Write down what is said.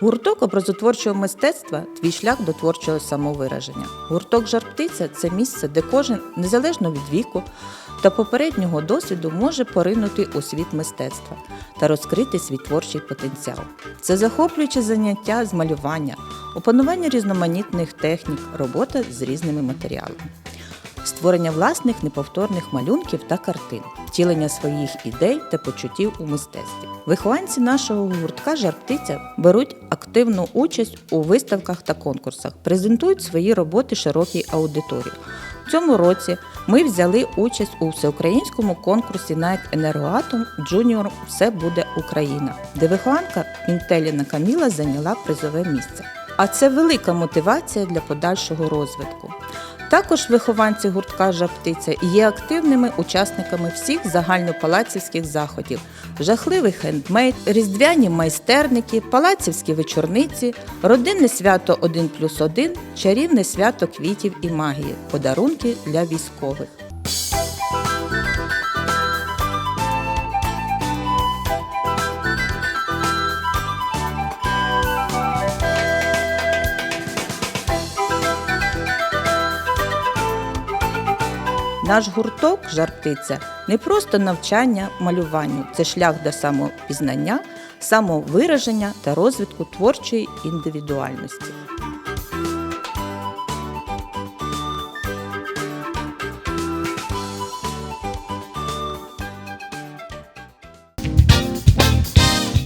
Гурток образотворчого мистецтва твій шлях до творчого самовираження. Гурток «Жар-птиця» – це місце, де кожен, незалежно від віку та попереднього досвіду, може поринути у світ мистецтва та розкрити свій творчий потенціал. Це захоплююче заняття з малювання, опанування різноманітних технік, робота з різними матеріалами створення власних неповторних малюнків та картин, втілення своїх ідей та почуттів у мистецтві. Вихованці нашого гуртка «Жар-птиця» беруть активну участь у виставках та конкурсах, презентують свої роботи широкій аудиторії. У цьому році ми взяли участь у всеукраїнському конкурсі Nike Енергоатом Junior Все буде Україна, де вихованка Інтеліна Каміла зайняла призове місце. А це велика мотивація для подальшого розвитку. Також вихованці гуртка «Жаптиця» є активними учасниками всіх загальнопалацівських заходів: жахливий хендмейд, різдвяні майстерники, палацівські вечорниці, родинне свято 1 плюс 1, чарівне свято квітів і магії, подарунки для військових. Наш гурток «Жар-птиця» не просто навчання малюванню, це шлях до самопізнання, самовираження та розвитку творчої індивідуальності.